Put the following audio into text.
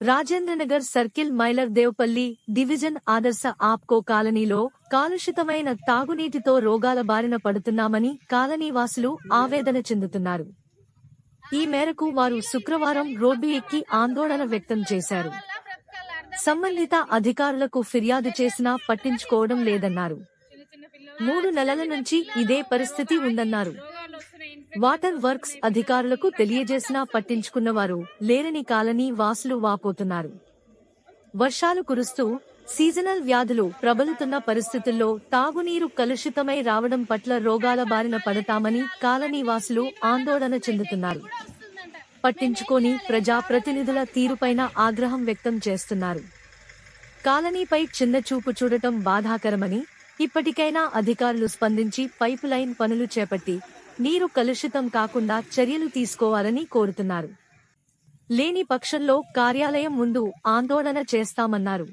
Rajendranagar circle మైలర్ Devpally division ఆదర్శ ఆప్కో కాలనీలో కాలుషితమైన తాగునీటితో రోగాల బారిన పడుతున్నామని కాలనీవాసులు ఆవేదన చెందుతున్నారు. ఈ మేరకు వారు శుక్రవారం రోడ్డు ఎక్కి ఆందోళన వ్యక్తం చేశారు. సంబంధిత అధికారులకు ఫిర్యాదు చేసినా పట్టించుకోవడం లేదన్నారు. మూడు నెలల నుంచి ఇదే పరిస్థితి ఉందన్నారు. వాటర్ వర్క్స్ అధికారులకు తెలియజేసినా పట్టించుకున్నవారు లేరని కాలనీ వాసులు వాపోతున్నారు. వర్షాలు కురుస్తూ సీజనల్ వ్యాధులు ప్రబలుతున్న పరిస్థితుల్లో తాగునీరు కలుషితమై రావడం పట్ల రోగాల బారిన పడతామని కాలనీ వాసులు ఆందోళన చెందుతున్నారు. పట్టించుకోని ప్రజాప్రతినిధుల తీరుపైన ఆగ్రహం వ్యక్తం చేస్తున్నారు. కాలనీపై చిన్న చూపు చూడటం బాధాకరమని ఇప్పటికైనా అధికారులు స్పందించి పైపు లైన్ పనులు చేపట్టి నీరు కలుషితం కాకుండా చర్యలు తీసుకోవాలని కోరుతున్నారు. లేని పక్షంలో కార్యాలయం ముందు ఆందోళన చేస్తామన్నారు.